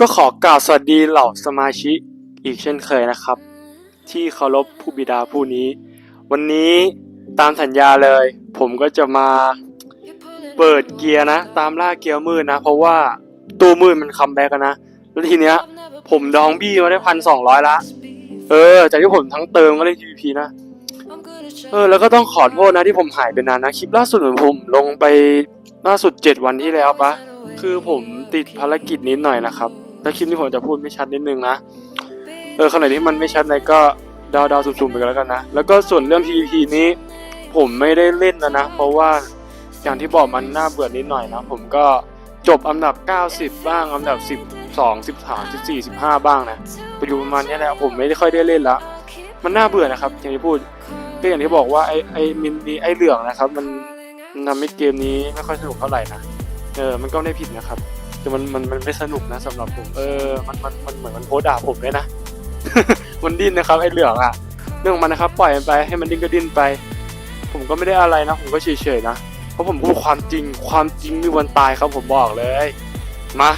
ก็ขอกล่าวสวัสดีเหล่าสมาชิกอีกเช่นเคยนะครับ ที่เคารพผู้บิดาผู้นี้ วันนี้ตามสัญญาเลย ผมก็จะมาเปิดเกียร์นะ ตามล่าเกียร์มืดนะ เพราะว่าตัวมืดมันคัมแบ็กนะ แล้วทีเนี้ย ผมดองบี้มาได้พันสองร้อยละ เออ จากที่ผมทั้งเติมก็เล่น PVP นะ เออ แล้วก็ต้องขอโทษนะที่ผมหายไปนานนะ คลิปล่าสุดเหมือนผมลงไปล่าสุดเจ็ดวันที่แล้วปะคือผมติดภารกิจนิดหน่อยนะครับ ถ้าคลิปนี้ผมจะพูดไม่ชัดนิดนึงนะ เออขณะที่มันไม่ชัดเลยก็ดาเดาๆสุ่มๆไปกันแล้วกันนะ แล้วก็ส่วนเรื่อง PVP นี้ ผมไม่ได้เล่นนะนะ เพราะว่าอย่างที่บอกมันน่าเบื่อนิดหน่อยนะ ผมก็จบอันดับ 90 บ้าง อันดับ 12 13 14 15 บ้างนะไปอยู่ประมาณนี้แหละผมไม่ได้ค่อยได้เล่นละมันน่าเบื่อนะครับ อย่างที่พูดก็อย่างที่บอกว่าไอ้ไอ้มินนีไอ้เหลืองนะครับ มันนทำให้เกมนี้ไม่ค่อยสนุกเท่าไหร่นะเออมันก็ได้ผิดนะครับ แต่มันมันมันไม่สนุกนะสำหรับผมเออมันมันมันเหมือนมันโพด่าผมด้วยนะมันดิ้นนะครับไอ้เหลืองอะเรื่องมันนะครับปล่อยมันไปให้มันดิ้นก็ดิ้นไป ผมก็ไม่ได้อะไรนะ ผมก็เฉยๆนะเพราะผมพูดความจริงความจริงมีวันตายครับผมบอกเลยมา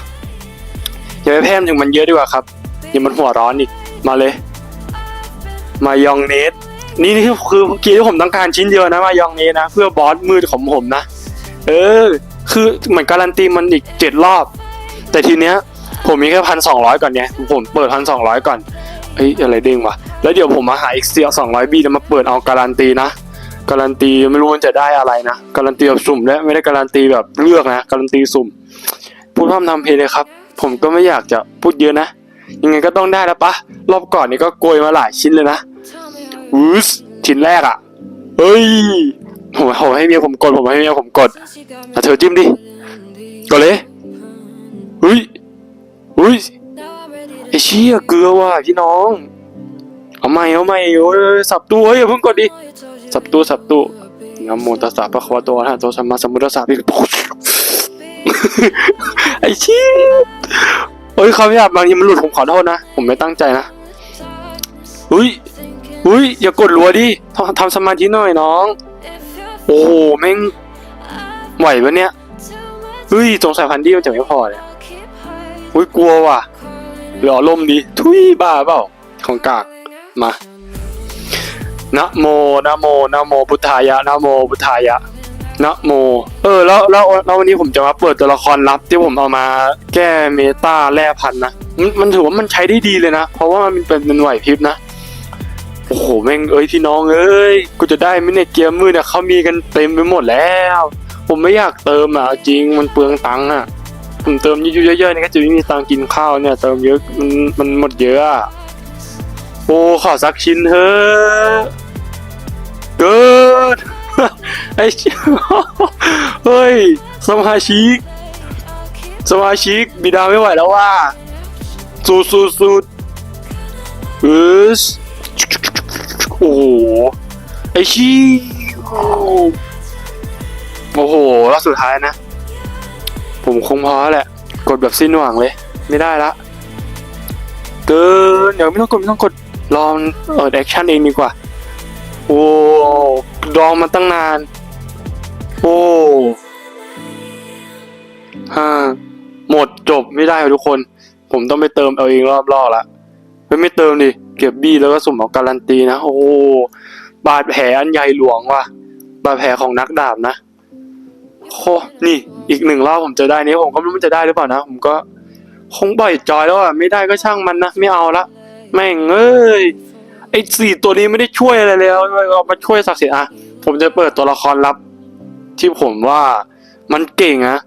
อย่าไปแพร่มถึงมันเยอะดีกว่าครับอย่ามันหัวร้อนอีกมาเลย มายองเนสนี่นี่คือเมื่อกี้ที่ผมต้องการชิ้นเดียวนะมายองเนสนะ เพื่อบอสมืดของผมนะ เออ คือเหมือนการันตีมันอีกเจ็ดรอบ แต่ทีเนี้ยผมมีแค่พันสองร้อยก่อนเนี่ยผมเปิดพันสองร้อยก่อนเอ้ยอะไรเด้งวะแล้วเดี๋ยวผมมาหาอีกเซียสองร้อยบีจะมาเปิดเอาการันตีนะการันตีไม่รู้มันจะได้อะไรนะการันตีแบบสุ่มและไม่ได้การันตีแบบเลือกนะการันตีสุ่มพูดพร่ำทำเพลงเลยครับ ผมก็ไม่อยากจะพูดเยอะนะยังไงก็ต้องได้แล้วปะรอบก่อนนี่ก็โกยมาหลายชิ้นเลยนะวูสชิ้นแรกอะ่ะเฮ้ย ผมผมให้เมียผมกด ผมให้เมียผมกดอะเธอจิ้มดิกดเลยเฮ้ยเฮ้ยไอเชี่ยเกลือว่ะพี่น้องเอาใหม่เอาใหม่โอ้ยสับตัวเฮ้ยอย่าเพิ่งกดดิสับตัวสับตัวนะโมตัสสะพระควตอะระหะโตสัมมาสัมพุทธัสสะพี่ไอ้เชี่ยเฮ้ยเขาไม่อยากบางทีมันหลุดผมขอโทษนะ ผมไม่ตั้งใจนะเฮ้ยเฮ้ยอย่ากดรัวดิทำสมาธิหน่อยน้อง โอ้โหแม่งไหวปะเนี่ยเฮ้ยสงสัยพันดี้มันจะไม่พอเลยเฮ้ยกลัวว่ะหล่อลมดีทุยบ้าเปล่าของกากมานะโมนะโมนะโมพุทธายะนะโมพุทธายะนะโม เออ แล้วแล้วแล้ววันนี้ผมจะมาเปิดตัวละครลับที่ผมเอามาแก้เมตาแร่พันนะมันมันถือว่ามันใช้ได้ดีเลยนะ เพราะว่ามันเป็นเป็นไหวพริบนะ โอ้โหแม่งเอ้ยพี่น้องเอ้ยกูจะได้ไหมเนี่ยเกียร์มือเนี่ยเขามีกันเต็มไปหมดแล้ว ผมไม่อยากเติมอะจริงมันเปลืองตังค์อะผมเติมเยอะๆๆเนี่ยก็จะไม่มีตังค์กินข้าวเนี่ยเติมเยอะมันมันหมดเยอะอะโอ้ขอสักชิ้นเถอะเกิดไอ้เชี่ยเฮ้ยสมาชิก สมาชิกบิดาไม่ไหวแล้วว่าสูดสูดสูดเอ โอ้โห ไอ้ชี้โอ้โหรอบสุดท้ายนะ ผมคงพอแล้วแหละ กดแบบสิ้นหวังเลย ไม่ได้ละเกินเดี๋ยวไม่ต้องกดไม่ต้องกดลองเออแอคชั่นเองดีกว่า โอ้ดองมาตั้งนาน โอ้ฮ่าหมดจบไม่ได้ครับทุกคน ผมต้องไปเติมเอาเองรอบรอบละ ไม่ไม่เติมดิ เก็บบี้แล้วก็สุ่มเอาการันตีนะ โอ้บาดแผลอันใหญ่หลวงว่ะ บาดแผลของนักดาบนะโอ้นี่ อีกหนึ่งรอบผมจะได้นี้ผมก็ไม่รู้มันจะได้หรือเปล่านะ ผมก็ คงปล่อยจอยแล้วอะ ไม่ได้ก็ช่างมันนะ ไม่เอาละ แม่งเอ้ย ไอ้สี่ตัวนี้ไม่ได้ช่วยอะไรเลยเอาเอามาช่วยศักดิ์ศรีอะ ผมจะเปิดตัวละครลับ ที่ผมว่ามันเก่งอะ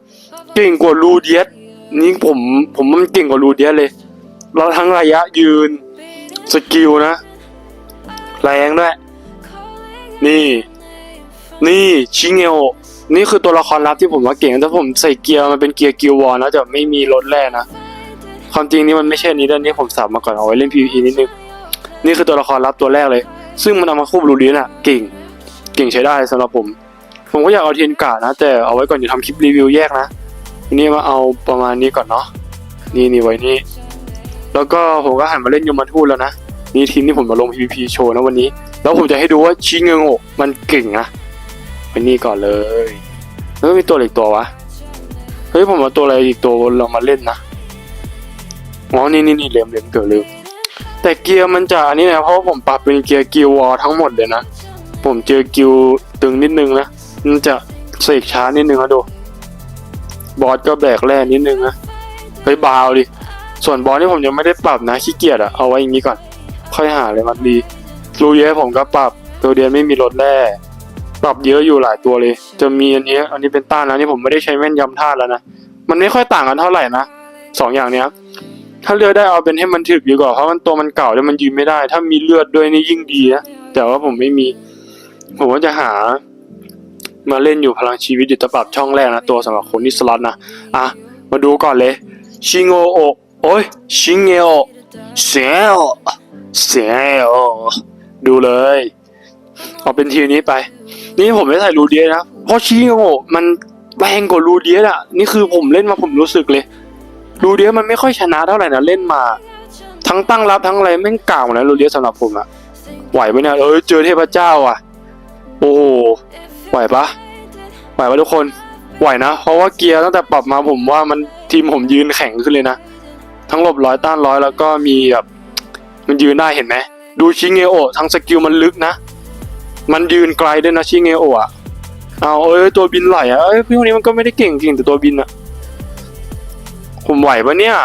เก่งกว่าลูเดียสนี่ผม ผมมันเก่งกว่าลูเดียสเลย เราทั้งระยะยืน สกิลนะ แรงด้วย นี่ นี่ชิเงโอนี่คือตัวละครลับที่ผมว่าเก่งถ้าผมใส่เกียร์มันเป็นเกียร์กิลวอลนะจะไม่มีรถแร่นะความจริงนี่มันไม่ใช่นี้ด้านนี้ผมสับมาก่อนเอาไว้เล่น PVE นิดนึงนี่คือตัวละครลับตัวแรกเลย ซึ่งมันเอามาคู่บลูดียนอะเก่ง เก่งใช้ได้สำหรับผม ผมก็อยากเอาเทียนกาดนะ แต่เอาไว้ก่อนจะทำคลิปรีวิวแยกนะนี้มาเอาประมาณนี้ก่อนเนาะนี่นี่ไว้นี่ แล้วก็ผมก็หันมาเล่นยมทูตแล้วนะนี่ทีมที่ผมมาลง PVP โชว์นะวันนี้ แล้วผมจะให้ดูว่าชิเงโงมันเก่งนะไว้นี่ก่อนเลยแล้วมีตัวอะไรอีกตัววะเฮ้ยผมเอาตัวอะไรอีกตัวลองมาเล่นนะอ๋อนี่นี่นี่เลี่ยมเลี่ยมเกิดลืมแต่เกียร์มันจะอันนี้นะเพราะผมปรับเป็นเกียร์กิววอลทั้งหมดเลยนะผมเจอกิวตึงนิดนึงนะมันจะเสกช้านิดนึงนะดูบอสก็แบกแร่นิดนึงนะไปบาวดิ ส่วนบอสนี่ผมยังไม่ได้ปรับนะขี้เกียจอะเอาไว้อย่างนี้ก่อน ค่อยหาเลยมันดีรูเยผมก็ปรับตัวเดียนไม่มีรถแร่ปรับเยอะอยู่หลายตัวเลย จะมีอันนี้ อันนี้เป็นต้านนะนี่ผมไม่ได้ใช้แม่นยำธาตุแล้วนะมันไม่ค่อยต่างกันเท่าไหร่นะสองอย่างเนี้ยถ้าเลือกได้เอาเป็นให้มันถึกดีกว่าเพราะมันตัวมันเก่าแล้วมันยืนไม่ได้ ถ้ามีเลือดด้วยนี่ยิ่งดีนะแต่ว่าผมไม่มี ผมว่าจะหา มาเล่นอยู่พลังชีวิตอยู่แต่ปรับช่องแรกนะตัวสำหรับคนที่สล็อตนะอะมาดูก่อนเลยชิงโอโอ โอ้ยชิงเอโอเสียวเสียวดูเลยเอาเป็นทีนี้ไป นี่ผมไม่ใส่รูเดียนะ เพราะชิงโอมันแรงกว่ารูเดียอะนี่คือผมเล่นมาผมรู้สึกเลย รูเดียมันไม่ค่อยชนะเท่าไหร่นะเล่นมา ทั้งตั้งรับทั้งอะไรแม่งกล่าวนะรูเดียสำหรับผมอะไหวไหมเนี่ยเออเจอเทพเจ้าอะ โอ้โหไหวปะไหวปะทุกคนไหวนะ เพราะว่าเกียร์ตั้งแต่ปรับมาผมว่ามันทีมผมยืนแข็งขึ้นเลยนะ ทั้งหลบร้อยต้านร้อยแล้วก็มีแบบมันยืนได้เห็นไหมดูชิเงโอทั้งสกิลมันลึกนะ มันยืนไกลด้วยนะชิเงโอะอะเอาเอ้ยตัวบินไหลอะเอ้ยพี่คนนี้มันก็ไม่ได้เก่งจริงแต่ตัวบินอะผมไหวปะเนี่ย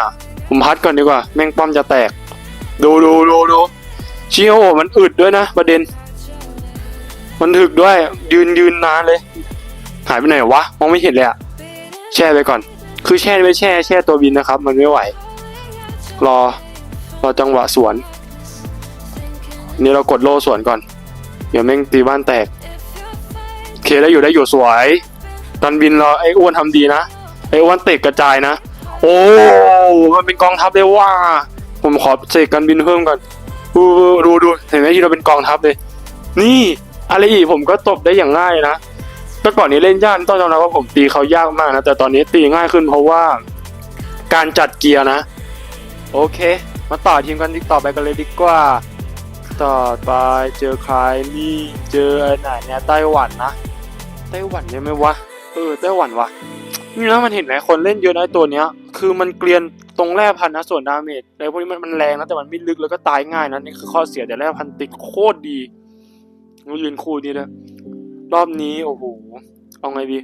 ผมพัดก่อนดีกว่า แม่งป้อมจะแตก ดูดูดูดูชิเงโอมันอึดด้วยนะประเด็น มันถึกด้วย ยืนยืนนานเลย หายไปไหนวะมองไม่เห็นเลยอะแช่ไปก่อน คือแช่ไม่แช่ แช่ตัวบินนะครับ มันไม่ไหว รอรอจังหวะสวน นี่เรากดโล่สวนก่อน เดี๋ยวแม่งตีบ้านแตกเคได้อยู่ได้อยู่สวยตอนบินเราไอ้อ้วนทำดีนะไอ้อ้วนเตะกระจายนะ โอ้มันเป็นกองทัพเลยว่า ผมขอเสกกันบินเพิ่มก่อนดูดูดูเห็นไหมที่เราเป็นกองทัพเลย นี่อะไรอีกผมก็ตบได้อย่างง่ายนะเมื่อก่อนนี้เล่นยากต้องยอมรับว่าผมตีเขายากมากนะแต่ตอนนี้ตีง่ายขึ้นเพราะว่า การจัดเกียร์นะ โอเค มาต่อทีมกันต่อไปกันเลยดีกว่า ต่อไปเจอใครนี่เจอไหนเนี่ยไต้หวันนะไต้หวันเนี่ไหมวะเออไต้หวันวะนี่นะมันเห็นไหมคนเล่นเยอะนะไอตัวเนี้ย คือมันเกลียนตรงแร่พันธุ์นะส่วนดาเมจอะไรพวกนี้มันมันแรงนะแต่มันไม่ลึกแล้วก็ตายง่ายนะนี่คือข้อเสียแต่แร่พันธุ์ติดโคตรดีเรายืนคู่นี่เลยรอบนี้โอ้โหเอาไงดี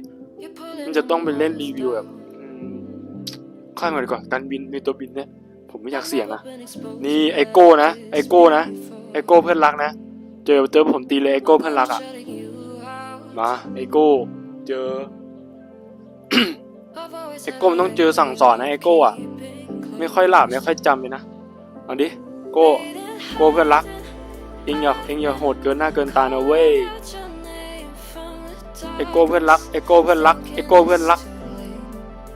มันจะต้องไปเล่นรีวิวแบบค่อยมาดีกว่าการบินมีตัวบินเนี่ย ผมไม่อยากเสี่ยงอะนี่ไอโก้นะไอโก้นะไอโก้เพื่อนรักนะ เจอเจอผมตีเลยไอโก้เพื่อนรักอะมาไอโก้เจอไอโก้มันต้องเจอสั่งสอนนะไอโก้อะไม่ค่อยหลับไม่ค่อยจำเลยนะเอาดิโก้โก้เพื่อนรักเองอย่าเองอย่าโหดเกินหน้าเกินตานะเว้ยไอโก้เพื่อนรักไอโก้เพื่อนรักไอโก้เพื่อนรัก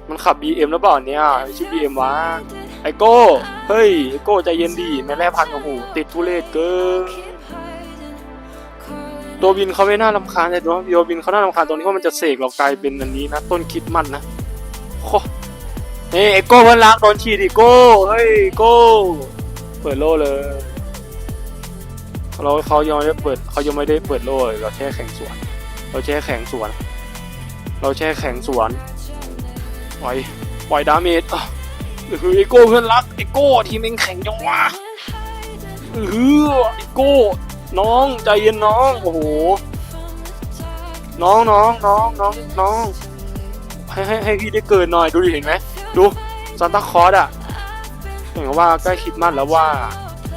มันขับ BM หรือเปล่าเนี่ยไม่ใช่ BM วะ ไอโก้ เฮ้ย ไอโก้ใจเย็นดีแม่แร่พันโอ้โหติดทุเรศเกินตัวบินเขาไม่น่ารำคาญแต่ตัวตัวบินเขาน่ารำคาญตรงที่ว่ามันจะเสกเรากลายเป็นอันนี้นะ ต้นคิดมันนะโคเฮ้ยไอโก้เพื่อนรักโดนฉีดอีโก้ เฮ้ยโก้ เปิดโล่เลย เราเขายังไม่ได้เปิดเขายังไม่ได้เปิดโล่เลยเราแช่แข่งสวน เราแช่แข่งสวน เราแช่แข่งสวนปล่อยปล่อยดาเมจอะ เฮ้ยไอโก้เพื่อนรักไอโก้ทีมเองแข่งจังวะเออไอโก้น้องใจเย็นน้องโอ้โหน้องน้องน้องน้องน้องให้ให้ให้พี่ได้เกินหน่อยดูดิเห็นไหมดูซานตาคอสอะเห็นว่าใกล้คิดมันแล้วว่า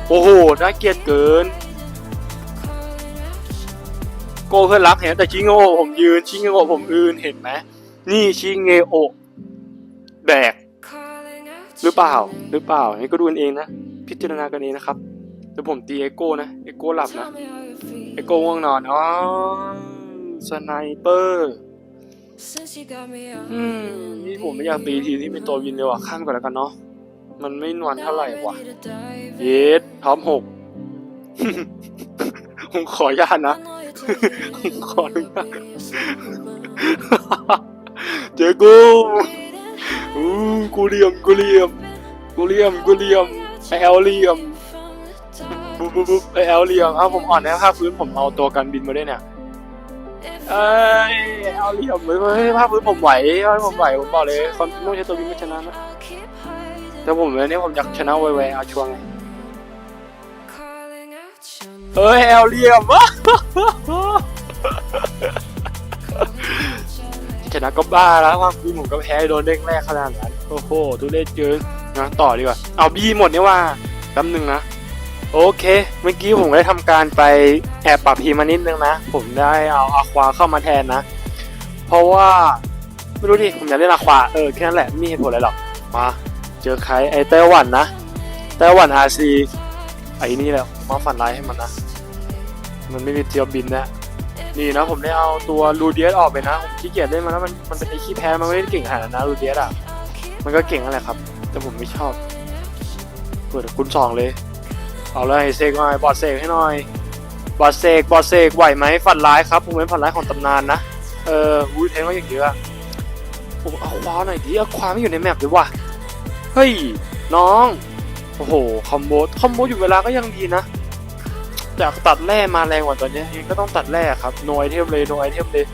โอ้โหน่าเกลียดเกิน โกเพื่อนรักเห็นแต่ชิงเงโอผมยืนชิงเงโอผมยืนเห็นไหมนี่ชิงเงโอแบก หรือเปล่า หรือเปล่านี่ก็ดูกันเองนะ พิจารณากันเองนะครับแต่ผมตีเอโก้นะ เอโก้หลับนะ เอโก้ง่วงนอน อ๋อ สไนเปอร์อืมนี่ผมไม่อยากตีทีที่เป็นตัววินเลยว่ะ ข้ามก่อนแล้วกันเนาะ มันไม่นวลเท่าไหร่ว่ะ เยสท็อปหกผมขออนุญาตนะขออนุญาตเจอกู อู้กูเหลี่ยมกูเหลี่ยมกูเหลี่ยมกูเหลี่ยมไอแอลเหลี่ยมบุ๊บบุ๊บบุ๊บไอแอลเหลี่ยมอ้าวผมอ่อนแอภาคพื้นผมเอาตัวกันบินมาด้วยเนี่ยเอ้ยแอลเหลี่ยมเว้ยเฮ้ยภาคพื้นผมไหวภาพผมไหวผมบอกเลยความต้องใช้ตัวบินไม่ชนะนะแต่ผมวันนี้ผมอยากชนะไวๆเอาช่วงไงเฮ้ยแอลเลียมวะ ชนะก็บ้าแล้วว่าพี่ผมก็แพ้โดนเด้งแรกขนาดนั้นโอ้โหทุเรศเกินนะต่อดีกว่าเอาบีหมดนี่ว่าแป๊บนึงนะโอเค เมื่อกี้ผมได้ทำการไปแอบปรับพีมานิดนึงนะ ผมได้เอาอาควาเข้ามาแทนนะ เพราะว่าไม่รู้ดิผมอยากเล่นอาควาเออแค่นั้นแหละไม่มีเหตุผลอะไรหรอกมาเจอใครไอ้ไต้หวันนะไต้หวันอาซีไอ้นี่แหละมาฝันร้ายให้มันนะมันไม่มีเทียวบินนะ นี่นะผมได้เอาตัวลูเดียสออกไปนะผมขี้เกียจเล่นมันแล้วมันมันเป็นไอ้ขี้แพ้มันไม่ได้เก่งขนาดนั้นนะลูเดียสอะมันก็เก่งนั่นแหละครับ แต่ผมไม่ชอบเปิดคุณสองเลย เอาเลยเสกหน่อยบอดเสกให้หน่อยบอดเสกบอดเสกไหวไหมฝันร้ายครับผมเป็นฝันร้ายของตำนานนะเออวูยเทงก็อย่างเยอะโอ้เอาควาหน่อยดิเอาควาไม่อยู่ในแมปด้วยวะเฮ้ยน้องโอ้โหคอมโบคอมโบอยู่เวลาก็ยังดีนะ จากตัดแร่มาแรงกว่าตอนนี้ยังก็ต้องตัดแร่ครับโนไอเทมเลยโนไอเทมเลย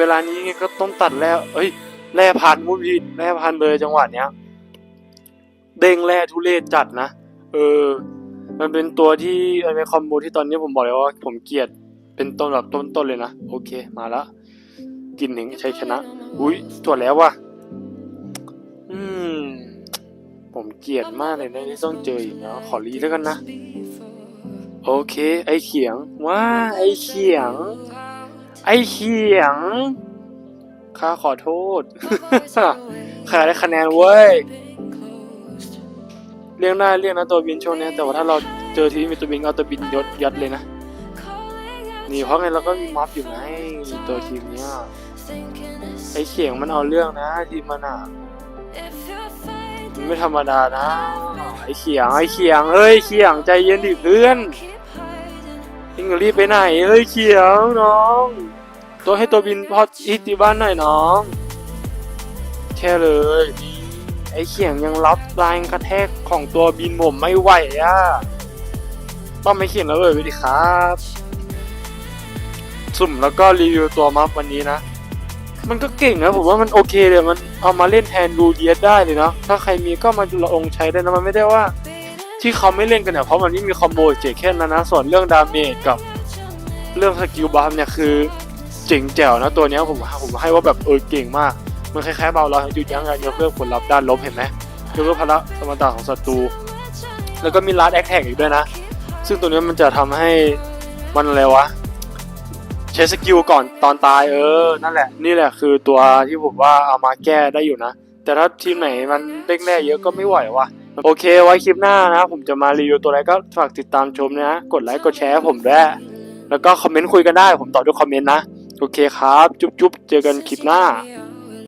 เวลานี้ยังก็ต้องตัดแร่เอ้ยแร่พันมุพีแร่พันเลยจังหวะเนี้ย เด้งแร่ทุเรศจัดนะเออ มันเป็นตัวที่เป็นคอมโบที่ตอนนี้ผมบอกเลยว่า ผมเกลียดเป็นต้นแบบต้นๆเลยนะโอเคมาแล้วกินถึงใชัยชนะอุ้ยตรวจแล้วว่ะอืมผมเกลียดมากเลยนะที่ต้องเจออีกนะขอรีแล้วกันนะ โอเค ไอเขียงว่าไอเขียง ไอเขียงข้าขอโทษข้าได้คะแนนเว้ยเรียกได้เรียกนะตัวบินช่วงนี้แต่ว่าถ้าเราเจอทีมมีตัวบินเอาตัวบินยศยัดเลยนะนี่เพราะไงเราก็มีม็อบอยู่ไงตัวทีมเนี้ยไอเขียงมันเอาเรื่องนะทีมมันอะมันไม่ธรรมดานะไอเขียงไอเขียงเฮ้ยเขียงใจเย็นดิเพื่อน ยิงรีบไปไหนเฮ้ยเขียงน้อง ตัวให้ตัวบินพออีกที่บ้านหน่อยน้อง แค่เลย ไอเขียงยังรับแรงกระแทกของตัวบินผมไม่ไหวอะต้องไม่เขียงแล้วเลยไปดิครับ สุ่มแล้วก็รีวิวตัวมัฟวันนี้นะ มันก็เก่งนะผมว่ามันโอเคเลยมันเอามาเล่นแทนรูเดียสได้เลยเนาะถ้าใครมีก็มาลองใช้ได้นะมันไม่ได้ว่า ที่เขาไม่เล่นกันเนี่ยเพราะมันไม่มีคอมโบเจ๋งแค่นั้นนะส่วนเรื่องดาเมจกับเรื่องสกิลบัฟเนี่ยคือเจ๋งแจ๋วนะตัวนี้ผมผมให้ว่าแบบเออเก่งมาก มันคล้ายๆเบาเราหยุดยั้งการยกเลิกผลลัพธ์ด้านลบเห็นไหมยกเลิกพละสมรรถะของศัตรู แล้วก็มีลัดแอคแท็กอีกด้วยนะ ซึ่งตัวนี้มันจะทำให้มันอะไรวะใช้สกิลก่อนตอนตายเออ นั่นแหละ นี่แหละคือตัวที่ผมว่าเอามาแก้ได้อยู่นะ แต่ถ้าทีมไหนมันเด้งแร่เยอะก็ไม่ไหวว่ะ โอเคไว้คลิปหน้านะ ผมจะมารีวิวตัวอะไรก็ฝากติดตามชมนะกดไลค์กดแชร์ผมด้วยแล้วก็คอมเมนต์คุยกันได้ ผมตอบด้วยคอมเมนต์นะ โอเคครับ จุ๊บๆเจอกันคลิปหน้า